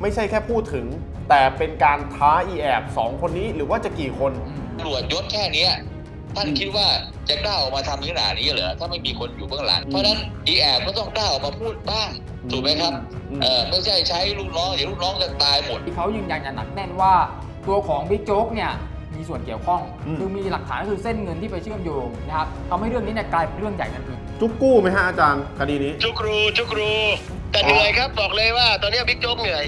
ไม่ใช่แค่พูดถึง แต่เป็นการท้าอีแอบสองคนนี้หรือว่าจะกี่คนตำรวจยศแค่เนี้ยท่านอืมคิดว่าจะกล้าออกมาทำขนาดนี้เหรอถ้าไม่มีคนอยู่เบื้องหลังอืมเพราะฉะนั้นอีแอบก็ต้องกล้าออกมาพูดบ้างถูกไหมครับอืมเออไม่ใช่ใช้ลูกน้องเดี๋ยวลูกน้องจะตายหมดที่เขายืนยันอย่างหนักแน่นว่า ตัวของบิ๊กโจ๊กเนี่ยมีส่วนเกี่ยวข้องอืมคือมีหลักฐานก็คือเส้นเงินที่ไปเชื่อมโยงนะครับทำให้เรื่องนี้เนี่ยกลายเป็นเรื่องใหญ่ทันทีจุกกู้ไหมฮะอาจารย์คดีนี้ จุกรูจุกรูแต่เหนื่อยครับบอกเลยว่า ตอนนี้บิ๊กโจ๊กเหนื่อย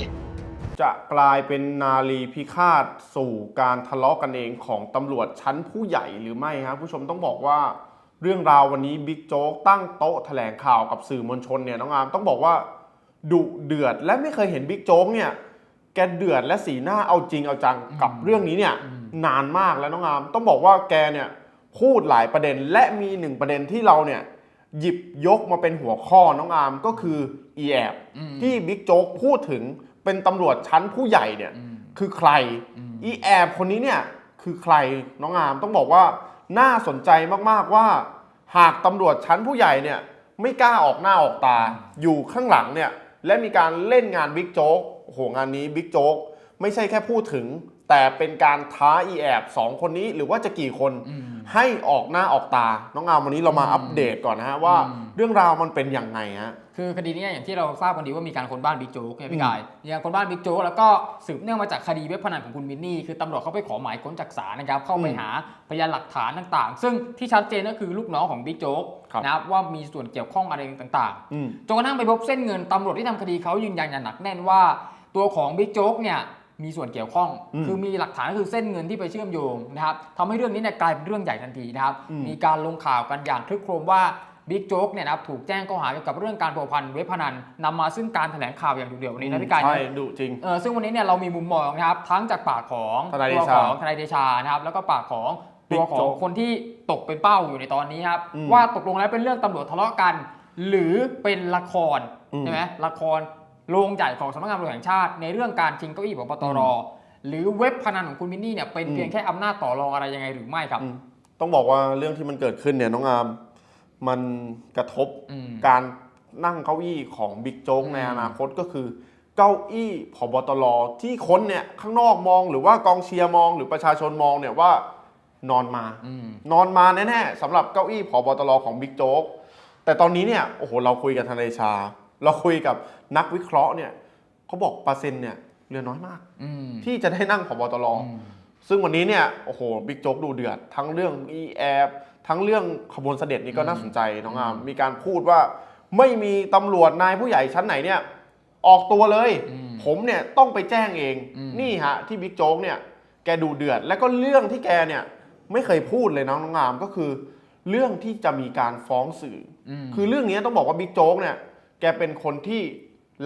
จะกลายเป็นนาลีพิฆาตสู่การทะเลาะกันเองของตำรวจชั้นผู้ใหญ่หรือไม่ครับผู้ชมต้องบอกว่าเรื่องราววันนี้บิ๊กโจ๊กตั้งโต๊ะแถลงข่าวกับสื่อมวลชนเนี่ยน้องอามต้องบอกว่าดุเดือดและไม่เคยเห็นบิ๊กโจ๊กเนี่ยแกเดือดและสีหน้าเอาจริงเอาจังกับเรื่องนี้เนี่ยนานมากแล้วน้องอามต้องบอกว่าแกเนี่ยพูดหลายประเด็นและมีหนึ่งประเด็นที่เราเนี่ยหยิบยกมาเป็นหัวข้อน้องอามก็คืออีแอบอืมที่บิ๊กโจ๊กพูดถึง เป็นตำรวจชั้นผู้ใหญ่เนี่ยอืมคือใครอืมอีแอบคนนี้เนี่ยคือใครน้องอามต้องบอกว่าน่าสนใจมากๆว่า หากตำรวจชั้นผู้ใหญ่เนี่ยไม่กล้าออกหน้าออกตา อยู่ข้างหลังเนี่ยและมีการเล่นงานบิ๊กโจ๊กโอ้โหงานนี้บิ๊กโจ๊กไม่ใช่แค่พูดถึง แต่เป็นการท้าอีแอบสองคนนี้หรือว่าจะกี่คนอืม ให้ออกหน้าออกตา น้องอามวันนี้เรามาอืมอัปเดตก่อนนะฮะว่าอืมเรื่องราวมันเป็นอย่างไงฮะ คือคดีเนี้อย่างที่เราทราบกันดีว่ามีการค้นบ้านบิ๊กโจ๊กเนี่ยอืพี่มกายอย่างค้นบ้านบิ๊กโจ๊กแล้วก็สืบเนื่องมาจากคดีเว็บพนันของคุณมินนี่คือตำรวจเขาไปขอหมายค้นจากศาลนะครับเข้าไปอืมหาพยานหลักฐานต่างๆ ซึ่งที่ชัดเจนก็คือลูกน้องของบิ๊กโจ๊กครับนะครับว่ามีส่วนเกี่ยวข้องอะไรต่างๆอืมจนกระทั่งไปพบเส้นเงินตำรวจที่ทำคดีเขายืนยันอย่างหนักแน่นว่า ตัวของบิ๊กโจ๊กเนี่ย มีส่วนเกี่ยวข้องอืมคือมีหลักฐานก็คือเส้นเงินที่ไปเชื่อมโยงนะครับทำให้เรื่องนี้เนี่ยกลายเป็นเรื่องใหญ่ทันทีนะครับอืมมีการลงข่าวกันอย่างคลึกโครมว่าบิ๊กโจ๊กเนี่ยนะครับถูกแจ้งข้อหาเกี่ยวกับเรื่องการผัวพันเว็บพนันนำมาซึ่งการแถลงข่าวอย่างดุเดือดวันนี้นะพี่กายนะใช่ดุจริงเออซึ่งวันนี้เนี่ยเรามีมุมมองนะครับทั้งจากปากของทนายเดตัวชาของทนายเดชานะครับแล้วก็ปากของตัวขบิ๊กอโจ๊งกคนที่ตกเป็นเป้าอยู่ในตอนนี้ครับอืมว่าตกลงแล้วเป็นเรื่องตำรวจทะเลาะกัน หรือเป็นละครอืมใช่ไหมละคร โรงใหญ่ของสำนักงานตำรวจแห่งชาติ ในเรื่องการชิงเก้าอี้พบตรหรือเว็บพนันของคุณมินนี่เนี่ยเป็นอืมเพียงแค่อำนาจต่อรองอะไรยังไงหรือไม่ครับอืมต้องบอกว่าเรื่องที่มันเกิดขึ้นเนี่ยน้องอามมันกระทบอืมการนั่งเก้าอี้ของบิ๊กโจ๊กอืมในอนาคตก็คือ เก้าอี้ผบตรที่คนเนี่ยข้างนอกมองหรือว่ากองเชียร์มองหรือประชาชนมองเนี่ยว่านอนมาอืมนอนมาแน่ๆสำหรับเก้าอี้ผบตรของบิ๊กโจ๊กแต่ตอนนี้เนี่ยโอ้โหเราคุยกับทนายชา เราคุยกับนักวิเคราะห์เนี่ยเขาบอกเปอร์เซ็นต์เนี่ยเหลือน้อยมากอืม ที่จะได้นั่งผบตรอืมซึ่งวันนี้เนี่ยโอ้โหบิ๊กโจ๊กดูเดือด ทั้งเรื่องอีแอบทั้งเรื่องขบวนเสด็จนี่ก็น่าสนใจน้องอามมีการพูดว่าไม่มีตำรวจนายผู้ใหญ่ชั้นไหนเนี่ยออกตัวเลย อืมผมเนี่ยต้องไปแจ้งเอง อืม นี่ฮะที่บิ๊กโจ๊กเนี่ยแกดูเดือด แล้วก็เรื่องที่แกเนี่ยไม่เคยพูดเลยนะน้องอามก็คือ เรื่องที่จะมีการฟ้องสื่ออืมคือเรื่องนี้ต้องบอกว่าบิ๊กโจ๊กเนี่ย แกเป็นคนที่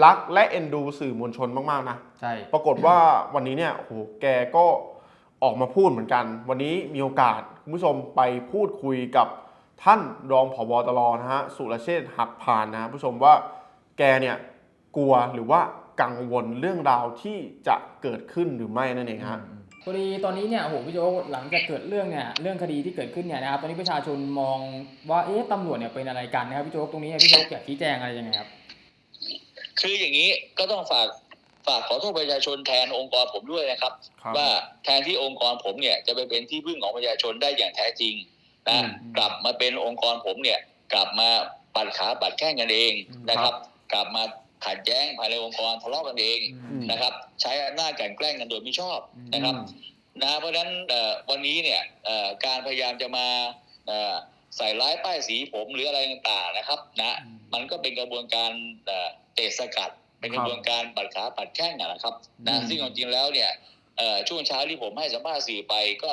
รักและเอ็นดูสื่อมวลชนมากๆนะ ใช่ ปรากฏว่าวันนี้เนี่ยโอ้โหแกก็ออกมาพูดเหมือนกัน วันนี้มีโอกาสคุณผู้ชมไปพูดคุยกับท่านรองผบตรนะฮะสุรเชษฐ์หักพานนะฮะผู้ชมว่าแกเนี่ยกลัวหรือว่ากังวลเรื่องราวที่จะเกิดขึ้นหรือไม่นั่นเองฮะ พอดีตอนนี้เนี่ยโอ้โหพี่โจ๊กหลังจากเกิดเรื่องเนี่ยเรื่องคดีที่เกิดขึ้นเนี่ยนะครับตอนนี้ประชาชนมองว่าเอ๊ะตำรวจเนี่ยเป็นอะไรกันนะครับพี่โจ๊กตรงนี้พี่โจ๊กอยากชี้แจงอะไรยังไงครับ คืออย่างนี้ก็ต้องฝากฝากขอโทษประชาชนแทนองค์กรผมด้วยนะครับครับว่าแทนที่องค์กรผมเนี่ยจะไปเป็นที่พึ่งของประชาชนได้อย่างแท้จริงนะอืมกลับมาเป็นองค์กรผมเนี่ยกลับมาปัดขาปัดแข้งกันเองอืมนะครับ กลับมา ขัดแย้งภายในองค์กรทะเลาะกันเองอืมนะครับ ใช้อำนาจกลันแกล้งกันโดยไม่ชอบนะครับนะเพราะฉะนั้นเอ่อวันนี้เนี่ยเอ่อการพยายามจะมาเอ่อใส่ร้ายป้ายสีผมหรืออะไรต่างๆนะครับนะอืมมันก็เป็นกระบวนการเอ่อเตะสกัด เป็นกระบวนการปัดขาปัดแข้งนะนะครับนะอืมซึ่งจริงๆแล้วเนี่ยเอ่อช่วงเช้าที่ผมให้สัมภาษณ์สื่อไปก็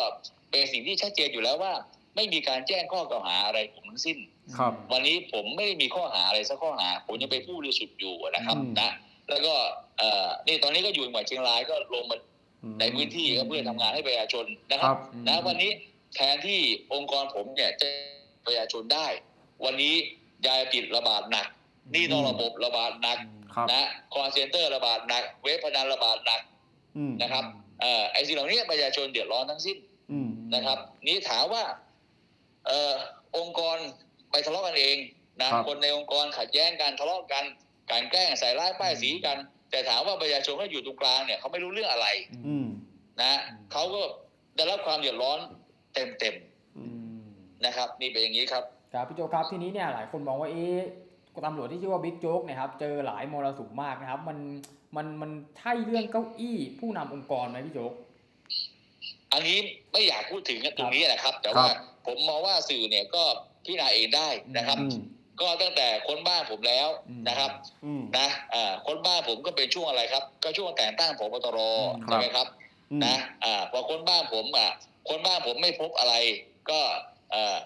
เป็นสิ่งที่ชัดเจนอยู่แล้วว่า ไม่มีการแจ้งข้อกล่าวหาอะไรผมทั้งสิ้น ครับ วันนี้ผมไม่ได้มีข้อหาอะไรสักข้อหา ผมยังไปผู้บริสุทธิ์อยู่นะครับอืมนะแล้วก็เอ่อนี่ตอนนี้ก็อยู่จังหวัดเชียงรายก็ลงมาในพื้นที่ก็เพื่อทำงานให้ประชาชนนะครัครับบนะวันนี้แทนที่องค์กรผมเนี่ยจะประชาชนได้ วันนี้ยาเสพติดระบาดหนักหนี่นอกระบบระบาดหนักครับนะคอนเซนเตอร์ระบาดหนัก เว็บพนันระบาดหนักอืมนะครับเอ่อไอ้สิ่งเหล่านี้ประชาชนเดือดร้อนทั้งสิ้นอืมนะครับ นี่ถามว่าเอ่อองค์กร ไปทะเลาะกันเองนะครับคนในองค์กรขัดแย้งกันทะเลาะกันการแกล้งใส่ร้ายป้ายสีกัน แต่ถามว่าประชาชนเขาอยู่ตรงกลางเนี่ยเขาไม่รู้เรื่องอะไรอืมนะเขาก็ได้รับความเดือดร้อนเต็มอืมๆนะครับ นี่เป็นอย่างนี้ครับครับพี่โจ๊กครับทีนี้เนี่ยหลายคนมองว่าเอ๊ะตำรวจที่ชื่อว่าบิ๊กโจ๊กเนี่ยครับเจอหลายมรสุมมากนะครับ มันมันมันใช่เรื่องเก้าอี้ ผู้นำองค์กรไหมพี่โจ๊กอันนี้ไม่อยากพูดถึงตรงนี้นะครับ แต่ว่าผมมองว่าสื่อเนี่ยก็ พิจารณาเองได้นะครับอืมก็ตั้งแต่ค้นบ้านผมแล้วอืมนะครับอืมนะอ่าค้นบ้านผมก็เป็นช่วงอะไรครับ ก็ช่วงแต่งตั้งผบตรอืมใช่ไหมครับอืมนะอ่าพอค้นบ้านผมอะค้นบ้านผมไม่พบอะไร ก็เอ่อ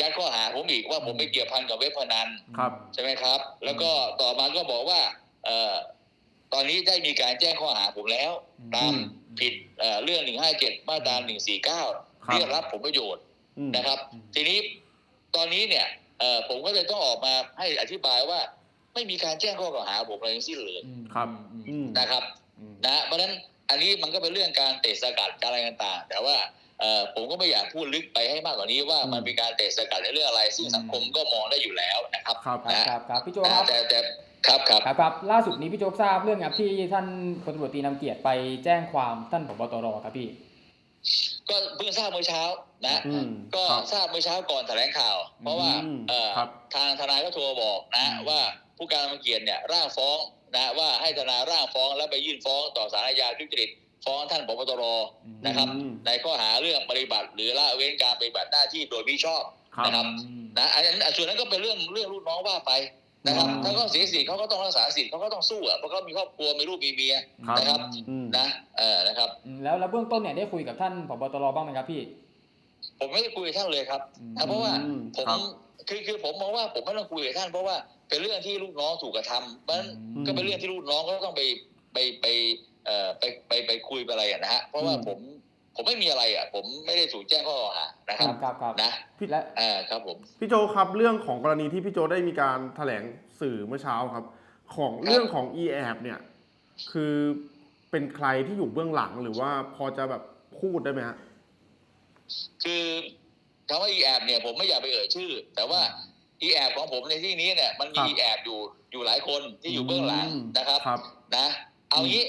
ยัดข้อหาผมอีกว่าผมไปเกี่ยวพันกับเว็บพนันครับใช่ไหมครับ แล้วก็ต่อมาก็บอกว่าเอ่อตอนนี้ได้มีการแจ้งข้อหาผมแล้ว ตามผิดเอ่อเรื่อง 157 มาตรา 149 เรียกรับผลประโยชน์อืมนะครับอืมทีนี้ ตอนนี้เนี่ยเอ่อผมก็เลยต้องออกมาให้อธิบายว่า ไม่มีการแจ้งข้อกล่าวหาผมอะไรทั้งสิ้นเลยอืมครับอืมอืมนะครับอืมนะเพราะฉะนั้นอันนี้มันก็เป็นเรื่องการเตะสกัดการอะไรต่างๆ แต่ว่าเอ่อผมก็ไม่อยากพูดลึกไปให้มากกว่านี้ว่าอืมมันเป็นการเตะสกัดในเรื่องอะไร ซึ่งสังคมก็มองได้อยู่แล้วนะครับครับครับครับครับพี่โจ๊กนะครับแต่แต่ครับครับครับครับล่าสุดนี้พี่โจ๊กทราบเรื่องครับที่ท่านพลตำรวจตรีนำเกียรติไปแจ้งความท่านผบตรครับพี่ ก็เพิ่งทราบเมื่อเช้านะอืมก็ครับทราบเมื่อเช้าก่อนแถลงข่าว เพราะว่าอืมเอ่อครับทางทนายก็โทรบอกนะอืมว่าผู้การนำเกียรติเนี่ยร่างฟ้องนะว่าให้ทนายร่างฟ้องแล้วไปยื่นฟ้องต่อศาลอาญาทุจริตฟ้องท่านผบตรนะครับอืมในข้อหาเรื่องปฏิบัติ หรือละเว้นการปฏิบัติหน้าที่โดยมิชอบครับนะครับนะอันนั้นส่วนนั้นก็เป็นเรื่องเรื่องลูกน้องว่าไป นะครับอืมถ้าเขาเสียสิทธิ์เขาก็ต้องรักษาสิทธิ์เขาก็ต้องสู้อะเพราะเขามีครอบครัวมีลูกมีเมียครับนะครับอืมนะเออนะครับอืมแล้วแล้วเบื้องต้นเนี่ยได้คุยกับท่านผบตรบ้างไหมครับพี่ ผมไม่ได้คุยกับท่านเลยครับอืมนะเพราะว่าอืมผมครับคือคือผมมองว่าผมไม่ต้องคุยกับท่านเพราะว่าเป็นเรื่องที่ลูกน้องถูกกระทำเพราะฉะนั้นอืมก็เป็นเรื่องที่ลูกน้องก็ต้องไปไปไปเอ่อไปไปไปคุยไปอะไรอะนะฮะเพราะว่าอืมผม ผมไม่มีอะไรอะ ผมไม่ได้ถูกแจ้งข้อกล่าวหานะคครัรับบครับครับนะและอ่าครับผม พี่โจครับเรื่องของกรณีที่พี่โจได้มีการแถลงสื่อเมื่อเช้าครับ ของเรื่องของ e แอบเนี่ยคือเป็นใครที่อยู่เบื้องหลังหรือว่าพอจะแบบพูดได้ไหมฮะคือคำว่า e แอบเนี่ยผมไม่อยากไปเอ่ยชื่อ แต่ว่า e แอบของผมในที่นี้เนี่ยมันมีครับ e แอบอยู่อยู่หลายคนที่อยู่เบื้องหลังอืมนะครับครับนะ เอางี้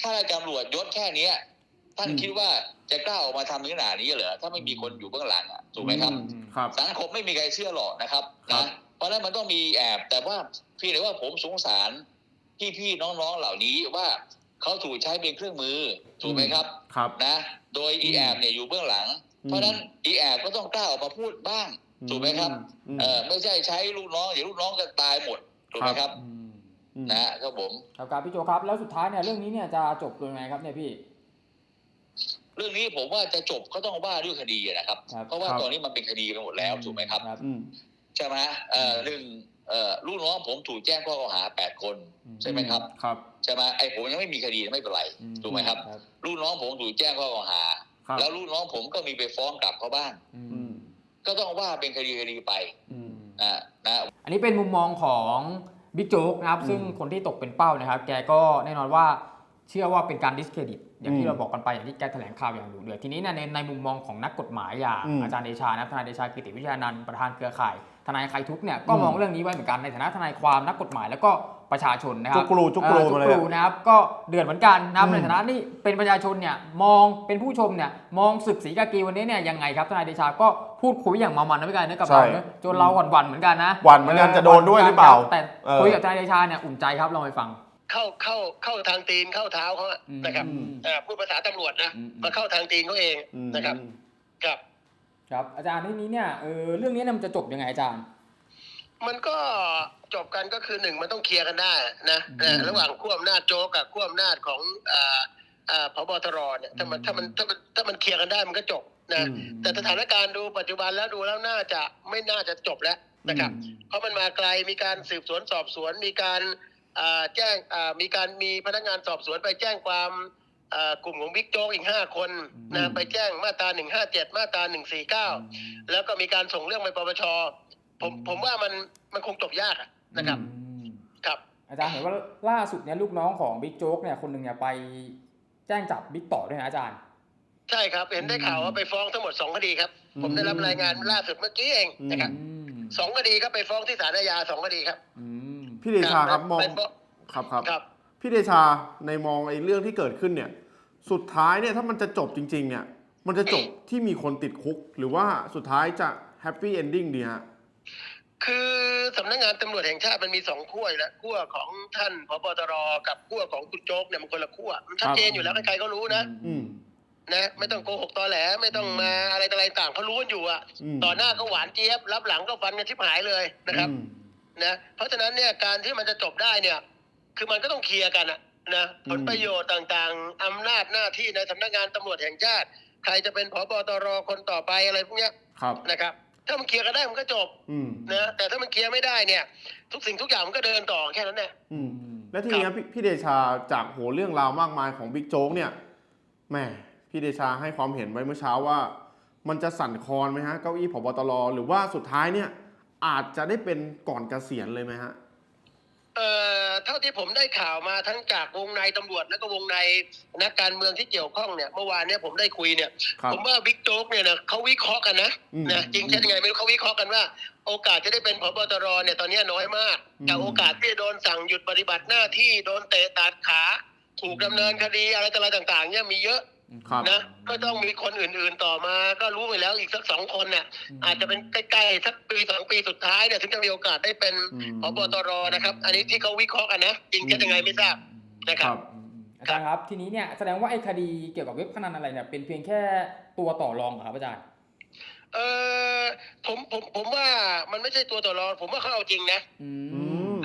ถ้าราชการตำรวจยศแค่เนี้ย ท่านอืมคิดว่าจะกล้าออกมาทำขนาดนี้เหรอถ้าไม่มีคนอยู่เบื้องหลังอะถูกไหมครับอืครับ สังคมไม่มีใครเชื่อหรอกนะครับครันะบเพราะฉะนั้นมันต้องมีแอบ แต่ว่าพี่เลยว่าผมสงสารพี่ๆน้องๆเหล่านี้ว่าเขาถูกใช้เป็นเครื่องมือถูกไหมครับ ครับนะ โดย e แอบเนี่ยอยู่เบื้องหลังอืมเพราะฉะนั้น e แอบก็ต้องกล้าออกมาพูดบ้างถูกไหมครับอืมเออไม่ใช่ใช้ลูกน้องเดี๋ยวลูกน้องก็ตายหมดถูกไหมครับอืมอืมนะฮะครับผมครับครับพี่โจครับแล้วสุดท้ายเนี่ยเรื่องนี้เนี่ยจะจบลงยังไงครับเนี่ยพี่ เรื่องนี้ผมว่าจะจบก็ต้องว่าด้วยคดีนะครับ ครับเพราะว่าครับ ตอนนี้มันเป็นคดีไปหมดแล้วถูกไหมครับครับอืม ใช่ไหมเอ่อหนึ่งเอ่อลูกน้องผมถูกแจ้งข้อกล่าวหาแปดคนอืมใช่ไหมครับ ครับใช่ไหมไอ้ผมยังไม่มีคดีไม่เป็นไร อืถูกไหมครับครับ ลูกน้องผมถูกแจ้งข้อกล่าวหา ครับแล้วลูกน้องผมก็มีไปฟ้องกลับเขาบ้าง อือืมมก็ต้องว่าเป็นคดีคดีไปอืม นะนะ อันนี้เป็นมุมมองของบิ๊กโจ๊กนะครับ อืมซึ่งคนที่ตกเป็นเป้านะครับ แกก็แน่นอนว่า เชื่อว่าเป็นการดิสเครดิตอย่างอืที่มเราบอกกันไปอย่างที่แกแถลงข่าวอย่างดุเดือดทีนี้เนี่ยในในมุมมองของนักกฎหมายอย่างอืมอาจารย์เดชานะครับทนายเดชากิติวิทยานันท์ประธานเครือข่ายทนายใครทุกข์เนี่ยก็อืมมองเรื่องนี้ไว้เหมือนกันในฐานะทนายความนักกฎหมายแล้วก็ประชาชนนะครัจุกรูจุกรูเอ่อมาเลยจุกรูนะครับก็เดือดเหมือนกันนะครับอืมในฐานะที่เป็นประชาชนเนี่ยมองเป็นผู้ชมเนี่ยมองศึกศรีกากีวันนี้เนี่ยยังไงครับทนายเดชาก็พูดคุยอย่างเมามันนะพี่กายนะกับเราเนอะจนเราหวั่นๆเหมือนกันนะหวั่นเหมือนกันจะโดนด้วยหรือเปล่าแต่เออคุยกับทนายเดชาเนี่ยอุ่นใจครับลองไปฟัง เข้าเข้าเข้าทางตีนเข้าเท้าเขาอะนะครับอืม เอ่อพูดภาษาตำรวจนะอืม มาเข้าทางตีนเขาเองอืม นะครับครับ ครับอาจารย์ทีนี้เนี่ยเออเรื่องนี้เนี่ยมันจะจบยังไงอาจารย์ มันก็จบกันก็คือหนึ่งมันต้องเคลียร์กันได้นะอืมนะระหว่างขั้วอำนาจโจ๊กกับขั้วอำนาจของอ่าอ่าพบตรเนี่ยถ้ามันอืม ถ้ามันถ้ามันถ้ามันเคลียร์กันได้มันก็จบนะ อืม แต่สถานการณ์ดูปัจจุบันแล้วดูแล้วน่าจะไม่น่าจะจบแล้วนะครับเพราะมันมาไกลมีการสืบสวนสอบสวนมีการอ่า แจ้งอ่ามีการมีพนักงานสอบสวนไปแจ้งความอ่ากลุ่มของบิ๊กโจ๊กอีกห้าคนอืนะมไปแจ้งมาตราหนึ่งห้าเจ็ดมาตราหนึ่งสี่เก้าแล้วก็มีการส่งเรื่องไปปปชผมผมว่ามันมันคงจบยากอะนะครับอืมครับ อาจารย์เห็นว่าล่าสุดเนี่ยลูกน้องของบิ๊กโจ๊กเนี่ยคนหนึ่งเนี่ยไปแจ้งจับบิ๊กต่อด้วยนะอาจารย์ ใช่ครับ เห็นได้ข่าวว่าไปฟ้องทั้งหมดสองคดีครับอืมผมได้รับรายงานล่าสุดเมื่อกี้เองนะครับอืมสองคดีครับไปฟ้องที่ศาลอาญาสองคดีครับ อืม พี่เดชาครับมองเป็นเพราะครับครับครับ พี่เดชาในมองไอ้เรื่องที่เกิดขึ้นเนี่ย สุดท้ายเนี่ยถ้ามันจะจบจริง ๆ เนี่ย มันจะจบที่มีคนติดคุก หรือว่าสุดท้ายจะแฮปปี้เอนดิ้งดีฮะคือสำนักงานตำรวจแห่งชาติมันมีสองขั้วอยู่แล้วขั้วของท่านพบตรกับขั้วของคุณโจ๊กเนี่ยมันคนละขั้วมันชัดเจนอยู่แล้วใครๆก็รู้นะอืมนะไม่ต้องโกหกตอแหลไม่ต้องมาอะไรต่ออะไรต่างเขารู้กันอยู่อะอืมต่อหน้าก็หวานเจี๊ยบรับหลังก็ฟันกันชิบหายเลยนะครับอืม นะเพราะฉะนั้นเนี่ยการที่มันจะจบได้เนี่ย คือมันก็ต้องเคลียร์กันอะนะผลประโยชน์ต่างๆอำนาจหน้าที่ในสำนักงานตำรวจแห่งชาติ ใครจะเป็นผบตรคนต่อไปอะไรพวกเนี้ยครับนะครับ ถ้ามันเคลียร์กันได้มันก็จบอืมนะแต่ถ้ามันเคลียร์ไม่ได้เนี่ย ทุกสิ่งทุกอย่างมันก็เดินต่อแค่นั้นแหละ อืมและทีนี้พี่พี่เดชาจากโหเรื่องราวมากมายของบิ๊กโจ๊กเนี่ยแหมพี่เดชาให้ความเห็นไว้เมื่อเช้าว่า มันจะสั่นคลอนไหมฮะเก้าอี้ผบตรหรือว่าสุดท้ายเนี่ย อาจจะได้เป็นก่อนเกษียณเลยไหมฮะเอ่อเท่าที่ผมได้ข่าวมาทั้งจากวงในตำรวจแล้วก็วงในนักการเมืองที่เกี่ยวข้องเนี่ยเมื่อวานเนี่ยผมได้คุยเนี่ย ครับ ผมว่าบิ๊กโจ๊กเนี่ยนะเขาวิเคราะห์กันนะอืมนะจริงเช่นไงไม่รู้เขาวิเคราะห์กันว่า โอกาสจะได้เป็นพบตรเนี่ยตอนนี้น้อยมาก อืม แต่โอกาสที่จะโดนสั่งหยุดปฏิบัติหน้าที่โดนเตะตัดขา ถูกดำเนินคดีอะไรต่ออะไรต่างๆเนี่ยมีเยอะ ครับ นะก็ต้องมีคนอื่นๆต่อมาก็รู้ไปแล้วอีกสักสองคนเนี่ยอาจจะเป็นใกล้ๆสักปีสองปีสุดท้ายเนี่ยถึงจะมีโอกาสได้เป็นอืม พบตรนะครับ อันนี้ที่เขาวิเคราะห์กันนะจริงเท็จยังไงไม่ทราบนะครับอืมอาจารย์ครับทีนี้เนี่ยแสดงว่าไอ้คดีเกี่ยวกับเว็บพนันอะไรเนี่ยเป็นเพียงแค่ตัวต่อรองเหรอครับอาจารย์ เออผมผมผมว่ามันไม่ใช่ตัวต่อรองผมว่าเขาเอาจริงนะ อือืมม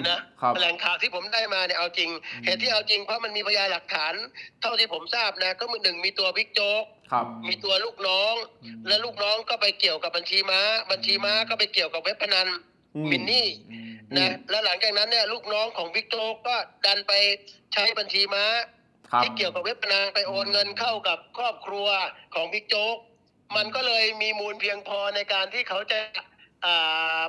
นะครับแหล่งข่าวที่ผมได้มาเนี่ยเอาจริงอืมเหตุที่เอาจริงเพราะมันมีพยานหลักฐาน เท่าที่ผมทราบนะก็มีหนึ่งมีตัวบิ๊กโจ๊กครับมีตัวลูกน้อง และลูกน้องก็ไปเกี่ยวกับบัญชีม้า บัญชีม้าก็ไปเกี่ยวกับเว็บพนันอืมมินนี่อืมนะอืมแล้วหลังจากนั้นเนี่ยลูกน้องของบิ๊กโจ๊กก็ดันไปใช้บัญชีม้าครับที่เกี่ยวกับเว็บพนันไปโอนเงินเข้ากับครอบครัวของบิ๊กโจ๊กมันก็เลยมีมูลเพียงพอในการที่เขาจะอ่า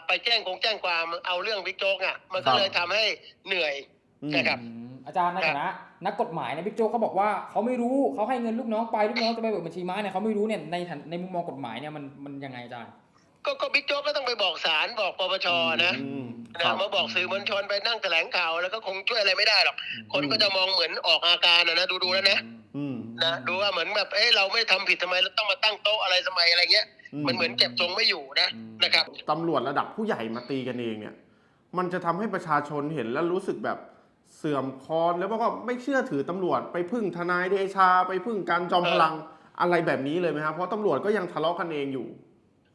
ไปแจ้งคงแจ้งความเอาเรื่องบิ๊กโจ๊กอะ มันก็เลยทำให้เหนื่อยอืมนะครับอืมอาจารย์ในฐานะนักกฎหมายเนี่ยบิ๊กโจ๊กเขาบอกว่าเขาไม่รู้เขาให้เงินลูกน้องไปลูกน้องจะไปเบิกบัญชีม้าเนี่ยเขาไม่รู้เนี่ยในฐานในมุมมองกฎหมายเนี่ยมันมันยังไงอาจารย์ก็ก็บิ๊กโจ๊กก็ต้องไปบอกศาลบอกปปชนะอืมคนะรับมาบอกสื่อมวลชนไปนั่งแถลงข่าวแล้วก็คงช่วยอะไรไม่ได้หรอกคนก็จะมองเหมือนออกอาการนะนะดูดูแล้วนะอืมนะดูว่าเหมือนแบบเอ้เราไม่ทำผิดทำไมเราต้องมาตั้งโต๊ะอะไรทำไมอะไรเงี้ย มันเหมือนเก็บทรงไม่อยู่นะอืมนะครับตำรวจระดับผู้ใหญ่มาตีกันเองเนี่ย มันจะทำให้ประชาชนเห็นแล้วรู้สึกแบบเสื่อมคลอนแล้วก็ไม่เชื่อถือตำรวจไปพึ่งทนายเดชาไปพึ่งการจอมพลังอะไรแบบนี้เลยไหมครับเพราะตำรวจก็ยังทะเลาะกันเองอยู่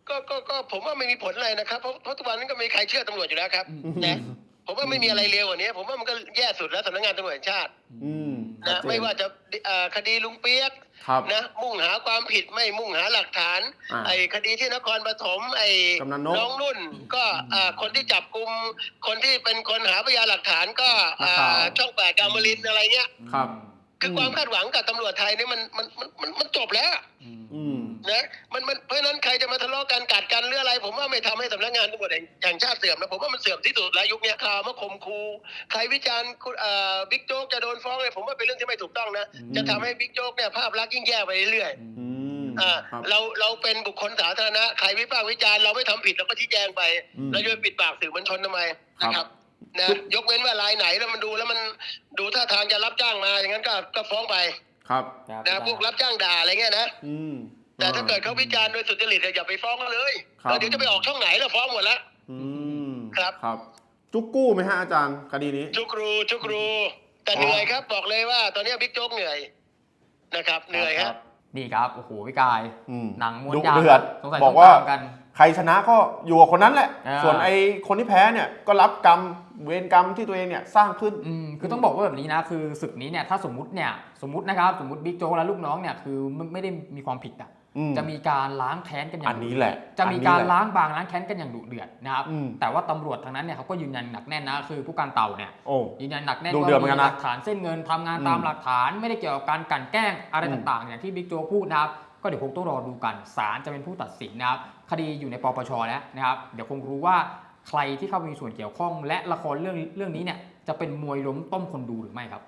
ก็ก็ก็ผมว่าไม่มีผลอะไรนะครับเพราะเพราะทุกวันนี้ก็ไม่มีใครเชื่อตำรวจอยู่แล้วครับอืมนะ ผมว่าไม่มีอะไรเลวกว่านี้ ผมว่ามันก็แย่สุดแล้วสำนักงานตำรวจแห่งชาติอืมชัดนะเจนไม่ว่าจะเอ่อคดีลุงเปียกครับ นะมุ่งหาความผิดไม่มุ่งหาหลักฐาน อ่าไอ้คดีที่นครปฐมไอ้กำนันนกน้องนุ่น ก็อ่าคนที่จับกลุ่มคนที่เป็นคนหาพยานหลักฐานก็อ่าข่าว ช่องแปดกามลินทร์อะไรเงี้ย ครับ คือความคาดหวังกับตำรวจไทยนี่มันมันมันมันมันจบแล้ว อืม อืม นะมันมันเพราะฉะนั้นใครจะมาทะเลาะกันกัดกันหรืออะไร ผมว่าไม่ทำให้สำนักงานตำรวจแห่งแห่งชาติเสื่อมนะผมว่ามันเสื่อมที่สุดแล้วยุคเนี้ยข่าวมาข่มคูใครวิจารณ์คุณเอ่อบิ๊กโจ๊กจะโดนฟ้องเลยผมว่าเป็นเรื่องที่ไม่ถูกต้องนะอืมจะทำให้บิ๊กโจ๊กเนี่ยภาพลักษณ์ยิ่งแย่ไปเรื่อยอืมๆอ่าครับเราเราเป็นบุคคลสาธารณะใครวิพากษ์วิจารณ์เราไม่ทำผิดเราก็ชี้แจงไปอืมเราจะไปปิดปากสื่อมวลชนทำไมครับนะครับนะยกเว้นว่ารายไหนแล้วมันดูแล้วมันดูท่าทางจะรับจ้างมาอย่างนั้นก็ก็ฟ้องไป ครับครับนะพวกรับจ้างด่าอะไรเงี้ยนะ อืม แต่ถ้าเกิดเขาวิจารณ์โดยสุจริตเนี่ยอย่าไปฟ้องเขาเลยครับแล้วเดี๋ยวจะไปออกช่องไหนแล้วฟ้องหมดแล้วอืมครับครับ จุกกู้ไหมฮะอาจารย์คดีนี้ชุกรูชุกรูแต่เหนื่อยครับ บอกเลยว่า ตอนนี้บิ๊กโจ๊กเหนื่อยนะครับ เหนื่อยครับนี่ครับโอ้โหพี่กายอืมหนังม้วนดุยาวเดือดสงสัยบต้ออกงว่าตามกันใครชนะก็อยู่กับคนนั้นแหละอ่าส่วนไอ้คนที่แพ้เนี่ยก็รับกรรมเวรกรรมที่ตัวเองเนี่ยสร้างขึ้นอืมคือต้องบอกว่าแบบนี้นะ คือศึกนี้เนี่ยถ้าสมมุติเนี่ยสมมตินะครับสมมติบิ๊กโจ๊กและลูกน้องเนี่ยคือไม่ไม่ได้มีความผิดอะอืม จะมีการล้างแค้นกันอย่าอังนดุนี้เดือดแหละ จะมีอันนี้การแหละล้างบางล้างแค้นกันอย่างดุเดือดนะครับอืมแต่ว่าตำรวจทางนั้นเนี่ยเขาก็ยืนยันหนักแน่นนะคือผู้การเต่าเนี่ยโอ้ยืนยันหนักแน่นดุว่าเดือดเหมืมีอนกันนะหลักฐานเส้นเงินทำงานอืมตามหลักฐาน ไม่ได้เกี่ยวกับการกลั่นแกล้งอะไรอืมต่างๆอย่างที่บิ๊กโจ๊กพูดนะครับก็เดี๋ยวคงต้องรอดูกันศาลจะเป็นผู้ตัดสินนะครับคดีอยู่ในปปชแล้วนะครับ เดี๋ยวคงรู้ว่าใครที่เข้ามีส่วนเกี่ยวข้อง และละครเรื่องเรื่องนี้เนี่ยจะเป็นมวยล้มต้มคนดูหรือไม่ครับ